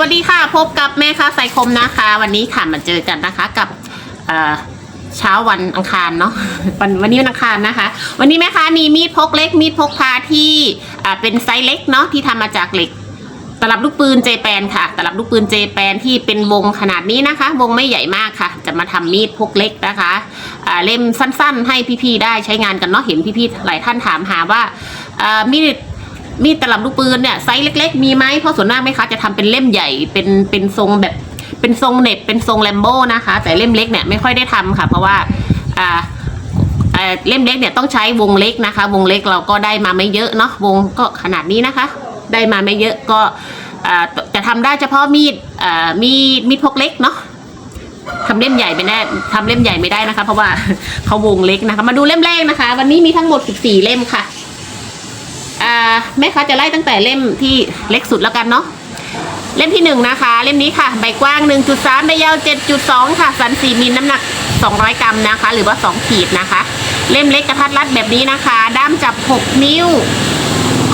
วัสดีค่ะ พบกับแม่ค้าไซคมนะคะ วันนี้ค่ะมาเจอกันนะคะกับเช้าวันอังคารเนาะวันวันนี้วันอังคารนะคะ วันนี้แม่ค้ามีมีดพกเล็กมีดพกพาที่เป็นไซส์เล็กเนาะที่ทำมาจากเหล็กตลับลูกปืนเจแปนค่ะ ตลับลูกปืนเจแปนที่เป็นวงขนาดนี้นะคะ วงไม่ใหญ่มากค่ะ จะมาทำมีดพกเล็กนะคะเล่มสั้นๆ ให้พี่ๆได้ใช้งานกันเนาะเห็นพี่ๆหลายท่านถามหาว่ามีด มีดตลับลูกปืนเนี่ยไซส์เล็ก ๆ มีไหมเพราะส่วนมากไหมคะจะทำเป็นเล่มใหญ่เป็นเป็นทรงแบบเป็นทรงเน็บเป็นทรงแลมโบ้นะคะ แต่เล่มเล็กเนี่ยไม่ค่อยได้ทำค่ะ เพราะว่าอ่าเล่มเล็กเนี่ยต้องใช้วงเล็กนะคะ วงเล็กเราก็ได้มาไม่เยอะเนาะวงก็ขนาดนี้นะคะ ได้มาไม่เยอะก็อ่าจะทำได้เฉพาะมีดอ่ามีดมีดพกเล็กเนาะทำเล่มใหญ่ไม่ได้ทำเล่มใหญ่ไม่ได้นะคะ เพราะว่าเขาวงเล็กนะคะ มาดูเล่มแรกนะคะ วันนี้มีทั้งหมด 14 เล่มค่ะ แม่ค้าจะไล่ตั้งแต่เล่มที่เล็กสุดแล้วกันเนาะเล่มที่หนึ่งนะคะ เล่มนี้ค่ะ ใบกว้าง 1.3 ใบยาว 7.2 ค่ะ สัน 4มิลน้ำหนัก 200 กรัมนะคะ หรือว่า 2 ขีดนะคะ เล่มเล็กกระทัดรัดแบบนี้นะคะ ด้ามจับ 6 นิ้ว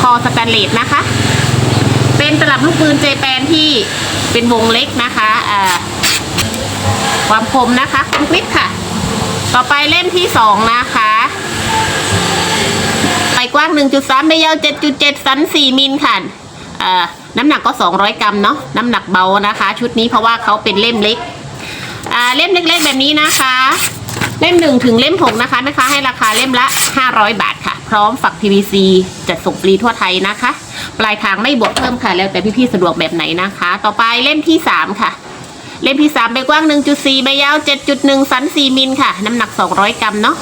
คอสแตนเลสนะคะ เป็นตลับลูกปืนเจแปนที่เป็นวงเล็กนะคะอ่าความคมนะคะคมกริบค่ะ ต่อไปเล่มที่สองนะคะ กว้าง 1.3ใบยาว 7.7 สัน 4 มิลค่ะอ่อน้ำหนักก็ 200 กรัมเนาะน้ำหนักเบานะคะ ชุดนี้เพราะว่าเขาเป็นเล่มเล็กอ่าเล่มเล็กๆแบบนี้นะคะ เล่ม1ถึงเล่ม6นะคะแม่ค้าให้ราคาเล่มละ 500 บาทค่ะ พร้อมฝัก PVC จัดส่งฟรีทั่วไทยนะคะ ปลายทางไม่บวกเพิ่มค่ะ แล้วแต่พี่ๆสะดวกแบบไหนนะคะ ต่อไปเล่มที่ 3 ค่ะ เล่มที่ 3 ใบกว้าง 1.4 ใบยาว 7.1 สัน 4 มิลค่ะ น้ำหนัก 200 กรัมเนาะ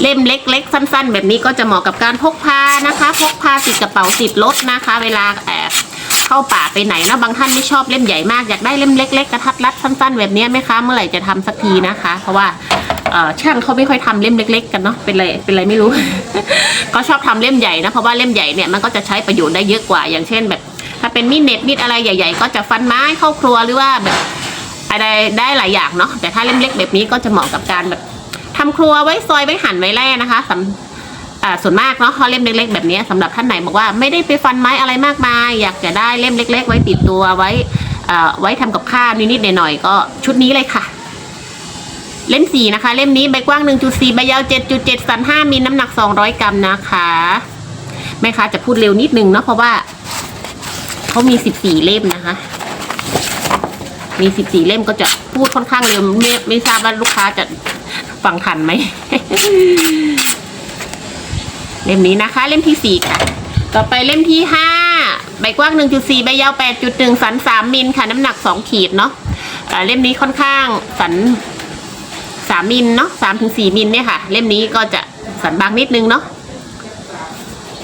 เล่มเล็ก ๆ สั้น ๆ แบบนี้ก็จะเหมาะกับการพกพานะคะ พกพาติดกระเป๋าติดรถนะคะ เวลาแอบเข้าป่าไปไหนเนาะบางท่านไม่ชอบเล่มใหญ่มากอยากได้เล่มเล็ก ๆ กระทัดรัดสั้น ๆ แบบนี้ไหมคะเมื่อไหร่จะทำสักทีนะคะ เพราะว่าช่างเขาไม่ค่อยทำเล่มเล็ก ๆ กันเนาะเป็นไรเป็นไรไม่รู้ ก็ชอบทำเล่มใหญ่นะเพราะว่าเล่มใหญ่เนี่ยมันก็จะใช้ประโยชน์ได้เยอะกว่า อย่างเช่นแบบ ถ้าเป็นมีดเน็บมีดอะไรใหญ่ ๆ ก็จะฟันไม้เข้าครัวหรือว่าแบบอะไรได้หลายอย่างเนาะแต่ถ้าเล่มเล็กแบบนี้ก็จะเหมาะกับการแบบ ทำครัวไว้ซอยไว้หั่นไว้แล่นะคะสำอ่าส่วนมากเนาะเขาเล่มเล็ก ๆ แบบนี้สำหรับท่านไหนบอกว่าไม่ได้ไปฟันไม้อะไรมากมาย อยากจะได้เล่มเล็ก ๆ ไว้ติดตัวไว้ไว้ทำกับข้าวนิดๆหน่อยๆก็ชุดนี้เลยค่ะ เล่มสี่นะคะ เล่มนี้ใบกว้าง 1.4 ใบยาว 7.7 สัน 5มิลน้ำหนัก 200 กรัมนะคะแม่ค้าจะพูดเร็วนิดนึงเนาะเพราะว่าเขามี 14 เล่มนะคะมี 14 เล่มก็จะพูดค่อนข้างเร็วไม่ไม่ทราบว่าลูกค้าจะ ฟังทันไหม เล่มนี้นะคะ เล่มที่สี่ค่ะ ต่อไปเล่มที่ห้าใบกว้าง 1.4 ใบยาว 8.1 สัน 3 มิลค่ะ น้ำหนัก 2 ขีดเนาะเล่มนี้ค่อนข้างสัน 3 มิลเนาะ3ถึง4มิลเนี่ยค่ะ เล่มนี้ก็จะสันบางนิดนึงเนาะ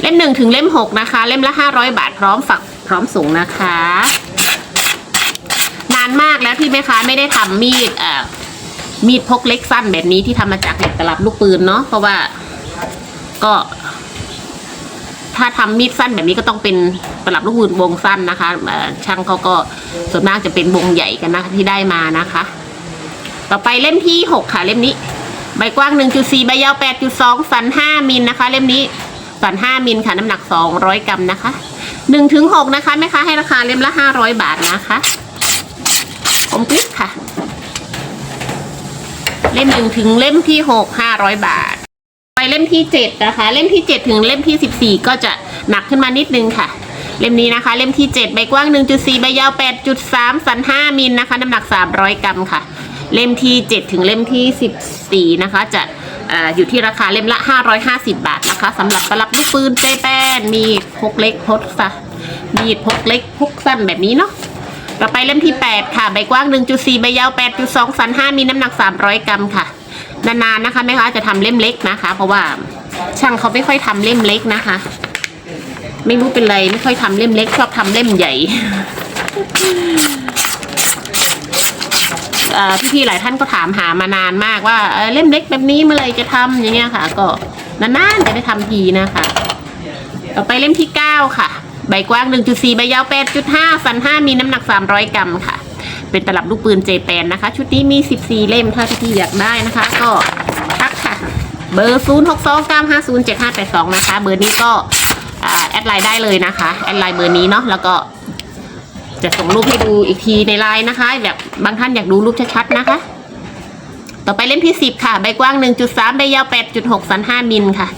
เล่มหนึ่งถึงเล่มหกนะคะ เล่มละ500บาทพร้อมฝักพร้อมส่งนะคะ นานมากแล้วที่แม่ค้าไม่ได้ทำมีดเอ่อ มีดพกเล็กสั้นแบบนี้ที่ทำมาจากเหล็กตลับลูกปืนเนาะเพราะว่าก็ ถ้าทำมีดสั้นแบบนี้ก็ต้องเป็นตลับลูกปืนวงสั้นนะคะช่างเขาก็ส่วนมากจะเป็นวงใหญ่กันนะคะที่ได้มานะคะ ต่อไปเล่มที่หกค่ะเล่มนี้ ใบกว้าง 1.4 ใบยาว 8.2 สัน 5 มิลนะคะ เล่มนี้สัน 5 มิลค่ะน้ำหนัก 200 กรัมนะคะ1ถึง6นะคะแม่ค้าให้ราคาเล่มละ 500 บาทนะคะคมกริบค่ะ เล่มหนึ่งถึงเล่มที่หกห้าร้อยบาท ไปเล่มที่เจ็ดนะคะ เล่มที่เจ็ดถึงเล่มที่สิบสี่ก็จะหนักขึ้นมานิดนึงค่ะ เล่มนี้นะคะ เล่มที่เจ็ดใบกว้างหนึ่งจุดสี่ใบยาวแปดจุดสามสันห้ามิลนะคะ น้ำหนักสามร้อยกรัมค่ะ เล่มที่เจ็ดถึงเล่มที่สิบสี่นะคะ จะอยู่ที่ราคาเล่มละห้าร้อยห้าสิบาทนะคะสำหรับตลับลูกปืนเจแป้นมีพกเล็กพกซะมีดพกเล็กพกสั้นแบบนี้เนาะ ต่อไปเล่มที่ 8 ค่ะ ใบกว้าง 1.4 ใบยาว 8.2 สัน 5 มีน้ำหนัก 300 กรัมค่ะ นานๆนะคะแม่ค้าจะทำเล่มเล็กนะคะ เพราะว่าช่างเขาไม่ค่อยทำเล่มเล็กนะคะ ไม่รู้เป็นไรไม่ค่อยทำเล่มเล็ก ชอบทำเล่มใหญ่พี่ๆหลายท่านก็ถามหามานานมากว่าเเล่มเล็กแบบนี้เมื่อไหรจะทำอย่างเงี้ยค่ะ ก็นานๆจะได้ทำทีนะคะ ต่อไปเล่มที่ 9 ค่ะ ใบกว้าง 1.4 ใบยาว 8.5สัน 5 มีน้ำหนัก 300 กรัมค่ะ เป็นตลับลูกปืนเจแปนนะคะ ชุดนี้มี 14 เล่มถ้าพี่อยากได้นะคะ ก็ทักค่ะ เบอร์ 0 6 2 9 5 0 7 5 8 2 นะคะ เบอร์นี้ก็แอดไลน์ได้เลยนะคะ แอดไลน์เบอร์นี้เนาะ แล้วก็จะส่งรูปให้ดูอีกทีในไลน์นะคะ แบบบางท่านอยากดูรูปชัดๆนะคะ ต่อไปเล่มที่สิบค่ะ ใบกว้าง 1.3 ใบยาว 8.6 สัน 5 มิลค่ะ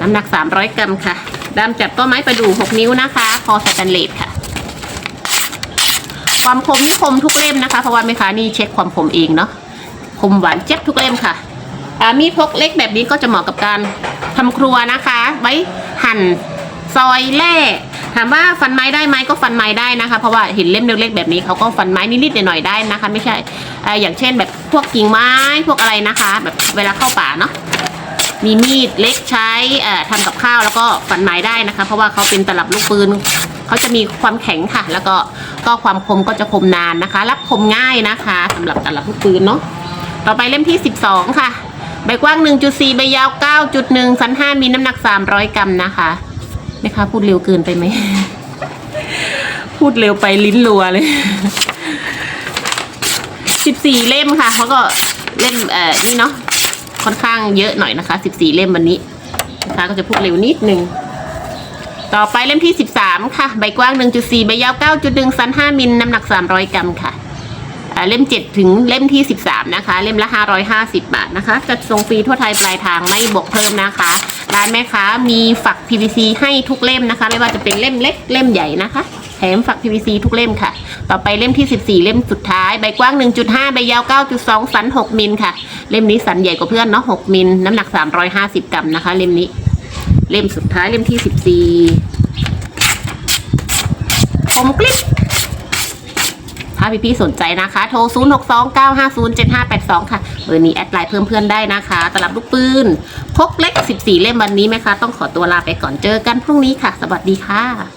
น้ำหนัก 300 กรัมค่ะ ดามจับต้นไม้ประดู่6นิ้วนะคะ คอสแตนเลสค่ะ ความคมนี่คมทุกเล่มนะคะ เพราะว่าแม่ค้านี่เช็คความคมเองเนาะ คมหวานเจ็บทุกเล่มค่ะอามีดพกเล็กแบบนี้ก็จะเหมาะกับการทำครัวนะคะ ไว้หั่นซอยแล่ถามว่าฟันไม้ได้ไหมก็ฟันไม้ได้นะคะ เพราะว่าเห็นเล่มเล็กๆแบบนี้เขาก็ฟันไม้นิดๆหน่อยๆได้นะคะ ไม่ใช่ออย่างเช่นแบบพวกกิ่งไม้พวกอะไรนะคะ แบบเวลาเข้าป่าเนาะ มีมีดเล็กใช้ทำกับข้าวแล้วก็ฟันไม้ได้นะคะ เพราะว่าเขาเป็นตลับลูกปืนเขาจะมีความแข็งค่ะ แล้วก็ก็ความคมก็จะคมนานนะคะ รับคมง่ายนะคะสำหรับตลับลูกปืนเนาะต่อไปเล่มที่ 12 ค่ะ ใบกว้าง 1.4 ใบยาว 9.1 สัน 5 มีน้ำหนัก 300 กรัมนะคะแม่ค้าพูดเร็วเกินไปไหม พูดเร็วไปลิ้นรัวเลย 14 เล่มค่ะเขาก็เล่มเอ่อนี่เนาะ ค่อนข้างเยอะหน่อยนะคะ 14 เล่มวันนี้นะคะก็จะพูดเร็วนิดนึง ต่อไปเล่มที่ 13 ค่ะ ใบกว้าง 1.4 ใบยาว 9.1 สัน 5 มิลน้ำหนัก 300 กรัมค่ะเล่ม 7 ถึงเล่มที่ 13 นะคะ เล่มละ 550 บาทนะคะ จัดส่งฟรีทั่วไทยปลายทางไม่บวกเพิ่มนะคะ ร้านแม่ค้ามีฝัก PVC ให้ทุกเล่มนะคะ ไม่ว่าจะเป็นเล่มเล็กเล่มใหญ่นะคะ มฝัก PVC ทุกเล่มค่ะ ต่อไปเล่มที่ 14 เล่มสุดท้าย ใบกว้าง 1.5 ใบยาว 9.2 สัน 6 มิลค่ะ เล่มนี้สันใหญ่กว่าเพื่อนเนาะ 6 มิล น้ำหนัก 350 กรัมนะคะ เล่มนี้ เล่มสุดท้ายเล่มที่ 14 คมกลิบถ้าพี่ๆสนใจนะคะ โทร 0 6 2 9 5 0 7 5 8 2 ค่ะ เบอร์นี้แอดไลน์เพิ่มเพื่อนได้นะคะ ตลับลูกปืนพกเล็ก 14 เล่มวันนี้ไหมคะ ต้องขอตัวลาไปก่อนเจอกันพรุ่งนี้ค่ะ สวัสดีค่ะ